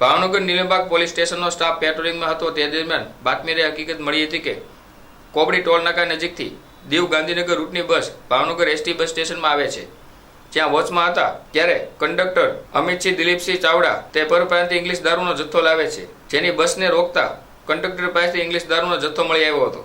Bhavnagar Nilambag police સ્ટેશનનો staff પેટ્રોલિંગમાં હતો. તે દરમિયાન બાતમીને હકીકત મળી હતી કે કોબડી ટોલનાકા નજીકથી દીવ ગાંધીનગર રૂટની બસ ભાવનગર એસટી બસ સ્ટેશનમાં આવે છે. જ્યાં વોચમાં હતા ત્યારે કંડક્ટર અમિતસિંહ દિલીપસિંહ ચાવડા તે પરપ્રાંતિ ઇંગ્લિશ દારૂનો જથ્થો લાવે છે. જેની બસને રોકતા કંડક્ટર પાસેથી ઇંગ્લિશ દારૂનો જથ્થો મળી આવ્યો હતો.